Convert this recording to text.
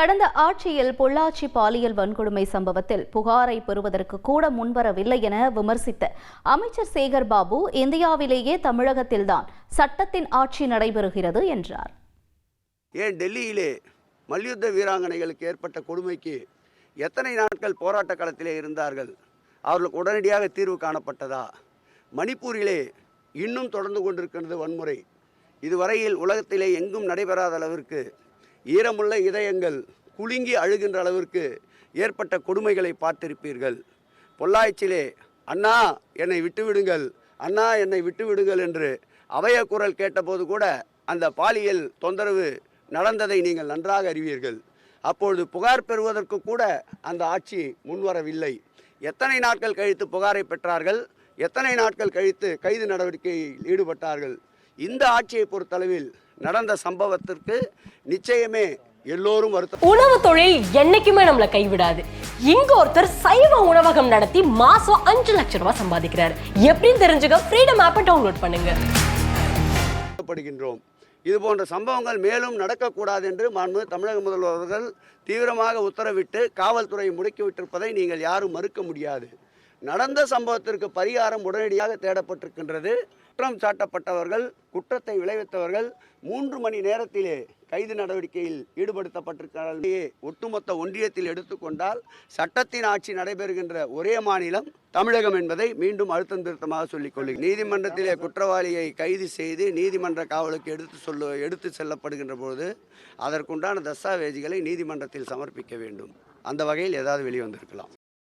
கடந்த ஆட்சியில் பொள்ளாச்சி பாலியல் வன்கொடுமை சம்பவத்தில் புகாரை பெறுவதற்கு கூட முன்வரவில்லை என விமர்சித்த அமைச்சர் சேகர் பாபு இந்தியாவிலேயே தமிழகத்தில்தான் சட்டத்தின் ஆட்சி நடைபெறுகிறது என்றார். ஏன் டெல்லியிலே மல்யுத்த வீராங்கனைகளுக்கு ஏற்பட்ட கொடுமைக்கு எத்தனை நாட்கள் போராட்ட களத்திலே இருந்தார்கள்? அவர்களுக்கு உடனடியாக தீர்வு காணப்பட்டதா? மணிப்பூரிலே இன்னும் தொடர்ந்து கொண்டிருக்கிறது வன்முறை. இதுவரையில் உலகத்திலே எங்கும் நடைபெறாத அளவிற்கு ஈரமுள்ள இதயங்கள் குலுங்கி அழுகின்ற அளவிற்கு ஏற்பட்ட கொடுமைகளை பார்த்திருப்பீர்கள். பொள்ளாய்ச்சிலே அண்ணா என்னை விட்டுவிடுங்கள் அண்ணா என்னை விட்டுவிடுங்கள் என்று அவைய குரல் கேட்டபோது கூட அந்த பாலியல் தொந்தரவு நடந்ததை நீங்கள் நன்றாக அறிவீர்கள். அப்பொழுது புகார் பெறுவதற்கு கூட அந்த ஆட்சி முன்வரவில்லை. எத்தனை நாட்கள் கழித்து புகாரை பெற்றார்கள்? எத்தனை நாட்கள் கழித்து கைது நடவடிக்கையில் ஈடுபட்டார்கள்? இந்த ஆட்சியை பொறுத்தளவில் நடந்த சம்பவத்திற்கு நிச்சயமே எல்லோரும் உணவு தொழில் என்னைக்குமே நம்மள கைவிடாது. இங்க ஒருத்தர் சைவ உணவகம் நடத்தி மாசம் அஞ்சு லட்சம் ரூபாய் சம்பாதிக்கிறாரு. எப்படின்னு தெரிஞ்சுக்க ஃப்ரீடம் ஆப்பை டவுன்லோட் பண்ணுங்க. படுகின்றோம் இது போன்ற சம்பவங்கள் மேலும் நடக்கக்கூடாது என்று மாண்பு தமிழக முதல்வர் அவர்கள் தீவிரமாக உத்தரவிட்டு காவல்துறை முடுக்கிவிட்டிருப்பதை நீங்கள் யாரும் மறுக்க முடியாது. நடந்த சம்பவத்திற்கு பரிகாரம் உடனடியாக தேடப்பட்டிருக்கின்றது. குற்றம் சாட்டப்பட்டவர்கள் குற்றத்தை விளைவித்தவர்கள் மூன்று மணி நேரத்திலே கைது நடவடிக்கையில் ஈடுபடுத்தப்பட்டிருக்கிறார்களே. ஒட்டுமொத்த ஒன்றியத்தில் எடுத்துக்கொண்டால் சட்டத்தின் ஆட்சி நடைபெறுகின்ற ஒரே மாநிலம் தமிழகம் என்பதை மீண்டும் அழுத்தம் திருத்தமாக சொல்லிக் கொள்ளு நீதிமன்றத்திலே குற்றவாளியை கைது செய்து நீதிமன்ற காவலுக்கு எடுத்து சொல்ல எடுத்து செல்லப்படுகின்ற பொழுது அதற்குண்டான தஸ்தாவேஜுகளை நீதிமன்றத்தில் சமர்ப்பிக்க வேண்டும். அந்த வகையில் ஏதாவது வெளிவந்திருக்கலாம்.